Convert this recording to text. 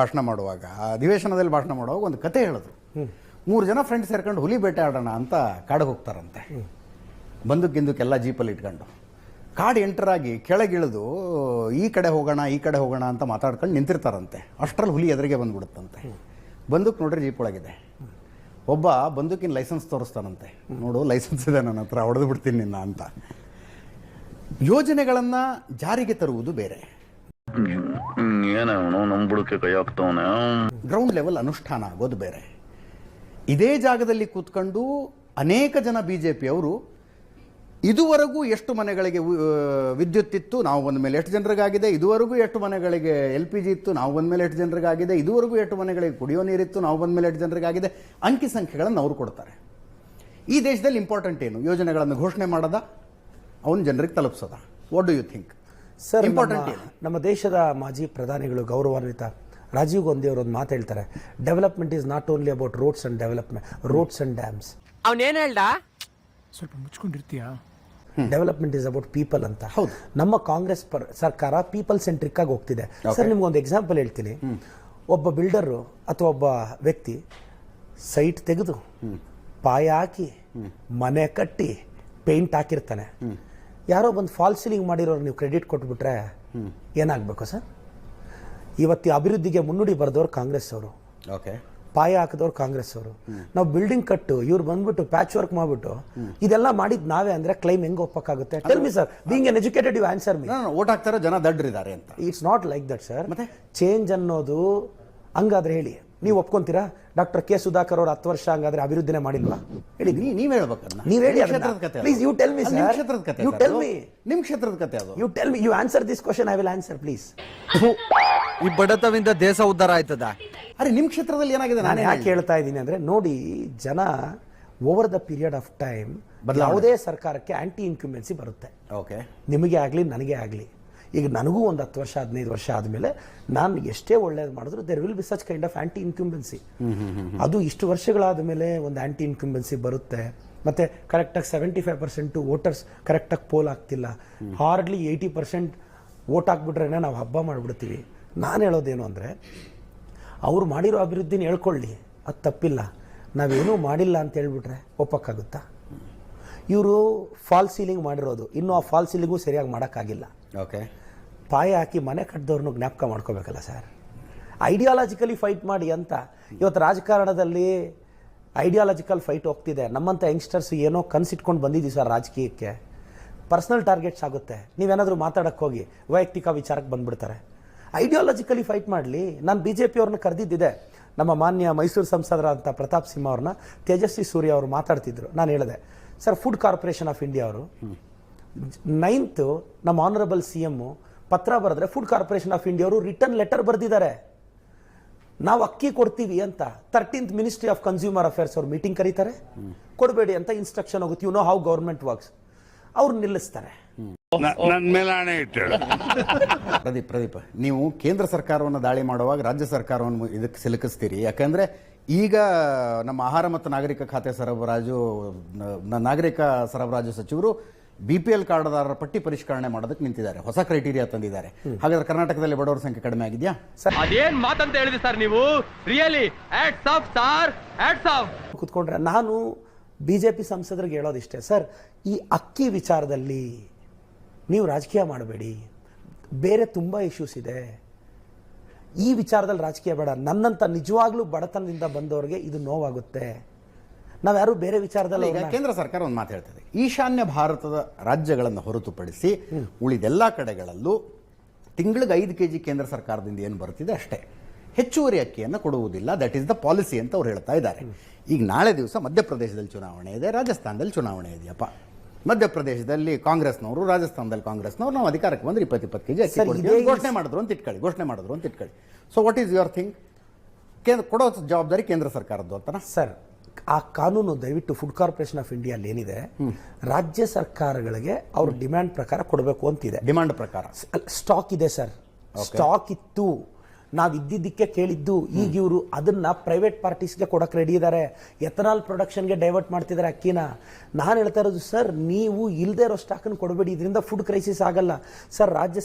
ಭಾಷಣ ಮಾಡುವಾಗ, ಆ ಅಧಿವೇಶನದಲ್ಲಿ ಭಾಷಣ ಮಾಡುವಾಗ ಒಂದು ಕತೆ ಹೇಳಿದ್ರು ಮೂರು ಜನ ಫ್ರೆಂಡ್ಸ್ ಸೇರ್ಕೊಂಡು ಹುಲಿ ಬೇಟೆ ಆಡೋಣ ಅಂತ ಕಾಡಿಗೆ ಹೋಗ್ತಾರಂತೆ. ಬಂದೂಕ್ ಗಿಂದಕ್ಕೆಲ್ಲ ಜೀಪಲ್ಲಿ ಇಟ್ಕೊಂಡು. ಕಾಡು ಎಂಟರಾಗಿ ಕೆಳಗಿಳಿದು, ಈ ಕಡೆ ಹೋಗೋಣ, ಈ ಕಡೆ ಹೋಗೋಣ ಅಂತ ಮಾತಾಡ್ಕೊಂಡು ನಿಂತಿರ್ತಾರಂತೆ. ಅಷ್ಟರಲ್ಲಿ ಹುಲಿ ಎದುರಿಗೆ ಬಂದ್ಬಿಡುತ್ತಂತೆ. ಬಂದೂಕ್ ನೋಡ್ರಿ ಜೀಪ್ ಒಳಗಿದೆ. ಒಬ್ಬ ಬಂದೂಕಿನ ಲೈಸೆನ್ಸ್ ತೋರಿಸ್ತಾನಂತೆ. ನೋಡು ಲೈಸೆನ್ಸ್ ಇದೆ ನನ್ನ ಹತ್ರ, ಹೊಡೆದು ಬಿಡ್ತೀನಿ ನಿನ್ನ ಅಂತ. ಯೋಜನೆಗಳನ್ನು ಜಾರಿಗೆ ತರುವುದು ಬೇರೆ. ಕೈ ಹಾಕ್ತವನೆ. ಗ್ರೌಂಡ್ ಲೆವೆಲ್ ಅನುಷ್ಠಾನ ಆಗೋದು ಬೇರೆ. ಇದೇ ಜಾಗದಲ್ಲಿ ಕೂತ್ಕೊಂಡು ಅನೇಕ ಜನ ಬಿ ಜೆ ಇದುವರೆಗೂ ಎಷ್ಟು ಮನೆಗಳಿಗೆ ವಿದ್ಯುತ್ ಇತ್ತು, ನಾವು ಬಂದ ಮೇಲೆ ಎಷ್ಟು ಜನರಿಗಾಗಿದೆ? ಇದುವರೆಗೂ ಎಷ್ಟು ಮನೆಗಳಿಗೆ ಎಲ್ ಪಿ ಜಿ ಇತ್ತು, ನಾವು ಬಂದ ಮೇಲೆ ಎಷ್ಟು ಜನರಿಗಾಗಿದೆ? ಇದುವರೆಗೂ ಎಷ್ಟು ಮನೆಗಳಿಗೆ ಕುಡಿಯೋ ನೀರಿತ್ತು ನಾವು ಬಂದ ಮೇಲೆ ಎಷ್ಟು ಜನರಿಗಾಗಿದೆ? ಅಂಕಿ ಸಂಖ್ಯೆಗಳನ್ನು ಅವರು ಕೊಡ್ತಾರೆ. ಈ ದೇಶದಲ್ಲಿ ಇಂಪಾರ್ಟೆಂಟ್ ಏನು? ಯೋಜನೆಗಳನ್ನು ಘೋಷಣೆ ಮಾಡೋದ? ಅವನು ಜನರಿಗೆ ತಲುಪಿಸೋದ. What do you think sir important ನಮ್ಮ- ನಮ್ಮ ದೇಶದ ಮಾಜಿ ಪ್ರಧಾನಿಗಳು ಗೌರವಾನ್ವಿತ ರಾಜೀವ್ ಗಾಂಧಿ ಅವರು ಒಂದು ಮಾತು ಹೇಳ್ತಾರೆ. Development is not only about roads and development roads and dams ಅವನೇನು ಹೇಳ್ದ? ಸ್ವಲ್ಪ ಮುಚ್ಕೊಂಡಿರ್ತೀಯಾ? ಡೆವಲಪ್ಮೆಂಟ್ ಇಸ್ ಅಬೌಟ್ ಪೀಪಲ್ ಅಂತ. ಹೌದು. ನಮ್ಮ ಕಾಂಗ್ರೆಸ್ ಪರ- ಸರ್ಕಾರ ಪೀಪಲ್ ಸೆಂಟ್ರಿಕ್ ಆಗಿ ಹೋಗ್ತಿದೆ. ಸರ್ ನಿಮ್ಗೊಂದು ಎಕ್ಸಾಂಪಲ್ ಹೇಳ್ತೀನಿ. ಒಬ್ಬ ಬಿಲ್ಡರು ಅಥವಾ ಒಬ್ಬ ವ್ಯಕ್ತಿ ಸೈಟ್ ತೆಗೆದು ಪಾಯ ಹಾಕಿ ಮನೆ ಕಟ್ಟಿ ಪೇಂಟ್ ಹಾಕಿರ್ತಾನೆ. ಯಾರೋ ಬಂದು ಫಾಲ್ಸ್ ಸೀಲಿಂಗ್ ಮಾಡಿರೋರು ನೀವು ಕ್ರೆಡಿಟ್ ಕೊಟ್ಬಿಟ್ರೆ ಏನಾಗಬೇಕು ಸರ್? ಇವತ್ತು ಅಭಿವೃದ್ಧಿಗೆ ಮುನ್ನುಡಿ ಬರೆದವ್ರು ಕಾಂಗ್ರೆಸ್ ಅವರು. ಓಕೆ ಪಾಯ ಹಾಕಿದವ್ರು ಕಾಂಗ್ರೆಸ್ ಅವರು. ನಾವು ಬಿಲ್ಡಿಂಗ್ ಕಟ್ಟು ಇವ್ರು ಬಂದ್ಬಿಟ್ಟು ಪ್ಯಾಚ್ ವರ್ಕ್ ಮಾಡ್ಬಿಟ್ಟು ಇದೆಲ್ಲ ಮಾಡಿದ್ ನಾವೇ ಅಂದ್ರೆ ಕ್ಲೈಮ್ ಹೆಂಗ್ ಒಪ್ಪಕ್ಕಾಗುತ್ತೆ? Tell me sir being an educated you answer me vote ಹಾಕ್ತಾರೆ ಜನ ದಡ್ರಿದ್ದಾರೆ ಅಂತ. It's not like that sir ಮತ್ತೆ? ಚೇಂಜ್ ಅನ್ನೋದು ಹಂಗಾದ್ರೆ ಹೇಳಿ. ನೀವು ಒಪ್ಕೊಂತೀರಾ? ಡಾಕ್ಟರ್ ಕೆ ಸುಧಾಕರ್ ಅವರು ಹತ್ತು ವರ್ಷ ಹಂಗಾದ್ರೆ ಅಭಿವೃದ್ಧಿನೇ ಮಾಡಿಲ್ವಾ? ಹೇಳಿ ನೀವ್ ಹೇಳ್ಬೇಕನ್ನ ನೀವ್ ಹೇಳಿ ನಿಮ್ ಅದನ್ನ. ಕ್ಷೇತ್ರದ ಕತೆ ಅದು. Please, you tell me, ಅದು ನಿಮ್ ಕ್ಷೇತ್ರದ ಕತೆ sir tell ಅದು. ನಿಮ್ ಕ್ಷೇತ್ರದ ಕತೆ ಅದು. You tell me you answer this question I will answer please ಈ ಬಡತವಿಂದ ದೇಶ ಉದ್ಧಾರ ಆಯ್ತದ? ಅರೆ ನಿಮ್ ಕ್ಷೇತ್ರದಲ್ಲಿ ಏನಾಗಿದೆ? ನಾನು ನಾನು ಯಾಕೆ ಹೇಳ್ತಾ ಇದ್ದೀನಿ ಅಂದ್ರೆ ನೋಡಿ ಜನ over the period of time. ಯಾವುದೇ ಸರ್ಕಾರಕ್ಕೆ ಆಂಟಿ ಇನ್ಕ್ಯುಮೆನ್ಸಿ ಬರುತ್ತೆ. ಓಕೆ ನಿಮಗೆ ಆಗಲಿ ನನಗೆ ಆಗಲಿ. ಈಗ ನನಗೂ ಒಂದು ಹತ್ತು ವರ್ಷ, ಹದಿನೈದು ವರ್ಷ ಆದಮೇಲೆ ನಾನು ಎಷ್ಟೇ ಒಳ್ಳೇದು ಮಾಡಿದ್ರು there will be such kind of anti incumbency ಅದು ಇಷ್ಟು ವರ್ಷಗಳಾದ ಮೇಲೆ ಒಂದು ಆ್ಯಂಟಿ ಇನ್ಕ್ಯುಂಬೆನ್ಸಿ ಬರುತ್ತೆ. ಮತ್ತೆ ಕರೆಕ್ಟಾಗಿ ಸೆವೆಂಟಿ ಫೈವ್ ಪರ್ಸೆಂಟು ವೋಟರ್ಸ್ ಕರೆಕ್ಟಾಗಿ ಪೋಲ್ ಆಗ್ತಿಲ್ಲ. ಹಾರ್ಡ್ಲಿ ಏಯ್ಟಿ ಪರ್ಸೆಂಟ್ ವೋಟ್ ಹಾಕ್ಬಿಟ್ರೆ ನಾವು ಹಬ್ಬ ಮಾಡಿಬಿಡ್ತೀವಿ. ನಾನು ಹೇಳೋದೇನು ಅಂದರೆ, ಅವ್ರು ಮಾಡಿರೋ ಅಭಿವೃದ್ಧಿನ ಹೇಳ್ಕೊಳ್ಳಿ. ಅದು ತಪ್ಪಿಲ್ಲ. ನಾವೇನೂ ಮಾಡಿಲ್ಲ ಅಂತ ಹೇಳ್ಬಿಟ್ರೆ ಒಪ್ಪಕ್ಕಾಗುತ್ತಾ? ಇವರು ಫಾಲ್ ಸೀಲಿಂಗ್ ಮಾಡಿರೋದು. ಇನ್ನೂ ಆ ಫಾಲ್ ಸೀಲಿಂಗು ಸರಿಯಾಗಿ ಮಾಡೋಕ್ಕಾಗಿಲ್ಲ. ಓಕೆ ಪಾಯ ಹಾಕಿ ಮನೆ ಕಟ್ಟಿದವ್ರನ್ನು ಜ್ಞಾಪಕ ಮಾಡ್ಕೋಬೇಕಲ್ಲ ಸರ್? ಐಡಿಯಾಲಜಿಕಲಿ ಫೈಟ್ ಮಾಡಿ ಅಂತ. ಇವತ್ತು ರಾಜಕಾರಣದಲ್ಲಿ ಐಡಿಯಾಲಜಿಕಲ್ ಫೈಟ್ ಹೋಗ್ತಿದೆ. ನಮ್ಮಂಥ ಯಂಗ್ಸ್ಟರ್ಸ್ ಏನೋ ಕನಸಿಟ್ಕೊಂಡು ಬಂದಿದ್ದೀವಿ ಸರ್ ರಾಜಕೀಯಕ್ಕೆ. ಪರ್ಸ್ನಲ್ ಟಾರ್ಗೆಟ್ಸ್ ಆಗುತ್ತೆ. ನೀವೇನಾದರೂ ಮಾತಾಡಕ್ಕೆ ಹೋಗಿ ವೈಯಕ್ತಿಕ ವಿಚಾರಕ್ಕೆ ಬಂದುಬಿಡ್ತಾರೆ. ಐಡಿಯಾಲಜಿಕಲಿ ಫೈಟ್ ಮಾಡಲಿ. ನಾನು ಬಿ ಜೆ ಪಿಯವ್ರನ್ನ ಕರೆದಿದ್ದಿದೆ. ನಮ್ಮ ಮಾನ್ಯ ಮೈಸೂರು ಸಂಸದರಾದಂಥ ಪ್ರತಾಪ್ ಸಿಂಹ ಅವ್ರನ್ನ. ತೇಜಸ್ವಿ ಸೂರ್ಯ ಅವರು ಮಾತಾಡ್ತಿದ್ರು. ನಾನು ಹೇಳಿದೆ sir Food Corporation of India ಅವರು ನೈನ್ತ್ ನಮ್ಮ ಆನರಬಲ್ ಸಿ ಎಂ ಪತ್ರ ಬರೆದ್ರೆ ಫುಡ್ ಕಾರ್ಪೊರೇಷನ್ ಆಫ್ ಇಂಡಿಯಾ ಅವರು ರಿಟರ್ನ್ ಲೆಟರ್ ಬರೆದಿದ್ದಾರೆ. ನಾವು ಅಕ್ಕಿ ಕೊಡ್ತೀವಿ ಅಂತ thirteenth Ministry of Consumer Affairs ಅವ್ರು ಮೀಟಿಂಗ್ ಕರೀತಾರೆ. ಕೊಡಬೇಡಿ ಅಂತ ಇನ್ಸ್ಟ್ರಕ್ಷನ್ ಹೋಗುತ್ತೆ. You know how government works ಅವ್ರು ನಿಲ್ಲಿಸ್ತಾರೆ. ಪ್ರದೀಪ್ ಪ್ರದೀಪ್ ನೀವು ಕೇಂದ್ರ ಸರ್ಕಾರವನ್ನು ದಾಳಿ ಮಾಡುವಾಗ ರಾಜ್ಯ ಸರ್ಕಾರವನ್ನು ಇದಕ್ಕೆ ಸಿಲುಕಿಸ್ತೀರಿ. ಯಾಕಂದ್ರೆ ಈಗ ನಮ್ಮ ಆಹಾರ ಮತ್ತು ನಾಗರಿಕ ಖಾತೆ ಸರಬರಾಜು ನ- ನಾಗರಿಕ ಸರಬರಾಜು ಸಚಿವರು ಬಿ ಪಿ ಎಲ್ ಕಾರ್ಡ್ದಾರರ ಪಟ್ಟಿ ಪರಿಷ್ಕರಣೆ ಮಾಡೋದಕ್ಕೆ ನಿಂತಿದ್ದಾರೆ. ಹೊಸ ಕ್ರೈಟೀರಿಯಾ ತಂದಿದ್ದಾರೆ. ಹಾಗಾದ್ರೆ ಕರ್ನಾಟಕದಲ್ಲಿ ಬಡವರ ಸಂಖ್ಯೆ ಕಡಿಮೆ ಆಗಿದೆಯಾ? ಅದೇನ್ ಮಾತಂತ ಹೇಳಿದ್ರಿ ಸರ್ ನೀವು? Really hats off sir hats off ಕೂತ್ಕೊಂಡ್ರೆ ನಾನು ಬಿ ಜೆ ಪಿ ಸಂಸದರಿಗೆ ಹೇಳೋದಿಷ್ಟೇ ಸರ್ ಈ ಅಕ್ಕಿ ವಿಚಾರದಲ್ಲಿ ನೀವು ರಾಜಕೀಯ ಮಾಡಬೇಡಿ. ಬೇರೆ ತುಂಬ ಇಶ್ಯೂಸ್ ಇದೆ. ಈ ವಿಚಾರದಲ್ಲಿ ರಾಜಕೀಯ ಬೇಡ. ನನ್ನಂತ ನಿಜವಾಗ್ಲೂ ಬಡತನದಿಂದ ಬಂದವರಿಗೆ ಇದು ನೋವಾಗುತ್ತೆ. ನಾವ್ಯಾರು ಬೇರೆ ವಿಚಾರದಲ್ಲಿ ಈಗ ಕೇಂದ್ರ ಸರ್ಕಾರ ಒಂದು ಮಾತು ಹೇಳ್ತದೆ. ಈಶಾನ್ಯ ಭಾರತದ ರಾಜ್ಯಗಳನ್ನು ಹೊರತುಪಡಿಸಿ ಉಳಿದೆಲ್ಲ ಕಡೆಗಳಲ್ಲೂ ತಿಂಗಳಿಗೆ ಐದು ಕೆ ಜಿ ಕೇಂದ್ರ ಸರ್ಕಾರದಿಂದ ಏನು ಬರ್ತಿದೆ ಅಷ್ಟೇ. ಹೆಚ್ಚುವರಿ ಅಕ್ಕಿಯನ್ನು ಕೊಡುವುದಿಲ್ಲ. ದಟ್ ಈಸ್ ದ ಪಾಲಿಸಿ ಅಂತ ಅವ್ರು ಹೇಳ್ತಾ ಇದ್ದಾರೆ. ಈಗ ನಾಳೆ ದಿವಸ ಮಧ್ಯಪ್ರದೇಶದಲ್ಲಿ ಚುನಾವಣೆ ಇದೆ ರಾಜಸ್ಥಾನದಲ್ಲಿ ಚುನಾವಣೆ ಇದೆಯಪ್ಪ. ಮಧ್ಯಪ್ರದೇಶದಲ್ಲಿ ಕಾಂಗ್ರೆಸ್ನವರು ರಾಜಸ್ಥಾನದಲ್ಲಿ ಕಾಂಗ್ರೆಸ್ನವರು ನಾವು ಅಧಿಕಾರಕ್ಕೆ ಬಂದ್ರೆ ಇಪ್ಪತ್ತು ಇಪ್ಪತ್ತು ಕೆಜಿ ಅಕ್ಕಿ ಕೊಡ್ತೀವಿ ಘೋಷಣೆ ಮಾಡಿದ್ರು ಅಂತ ಇಟ್ಕೊಳ್ಳಿ ಘೋಷಣೆ ಮಾಡಿದ್ರು ಅಂತ ಇಟ್ಕೊಳ್ಳಿ. So what is your thing ಕೇಂದ್ರ ಕೊಡೋ ಜವಾಬ್ದಾರಿ ಕೇಂದ್ರ ಸರ್ಕಾರದ್ದು ಅಂತನಾ? ಸರ್ ಆ ಕಾನೂನು ದಯವಿಟ್ಟು ಫುಡ್ ಕಾರ್ಪೊರೇಷನ್ ಆಫ್ ಇಂಡಿಯಾ ಏನಿದೆ ರಾಜ್ಯ ಸರ್ಕಾರಗಳಿಗೆ ಅವ್ರ ಡಿಮ್ಯಾಂಡ್ ಪ್ರಕಾರ ಕೊಡಬೇಕು ಅಂತಿದೆ. ಡಿಮ್ಯಾಂಡ್ ಪ್ರಕಾರ. ಸ್ಟಾಕ್ ಇದೆ ಸರ್. ಸ್ಟಾಕ್ ಇತ್ತು. ನಾವು ಇದ್ದಿದ್ದಕ್ಕೆ ಕೇಳಿದ್ದು ಈಗ ಇವರು ಅದನ್ನ ಪ್ರೈವೇಟ್ ಪಾರ್ಟೀಸ್ಗೆ ಕೊಡಕ್ಕೆ ರೆಡಿ ಇದ್ದಾರೆ ಎಥನಾಲ್ ಪ್ರೊಡಕ್ಷನ್ಗೆ ಡೈವರ್ಟ್ ಮಾಡ್ತಿದ್ದಾರೆ ಅಕ್ಕಿನ. ನಾನು ಹೇಳ್ತಾ ಇರೋದು ಸರ್ ನೀವು ಇಲ್ಲದೆ ಇರೋ ಸ್ಟಾಕನ್ನು ಕೊಡಬೇಡಿ. ಇದರಿಂದ ಫುಡ್ ಕ್ರೈಸಿಸ್ ಆಗಲ್ಲ. ಸರ್ ರಾಜ್ಯ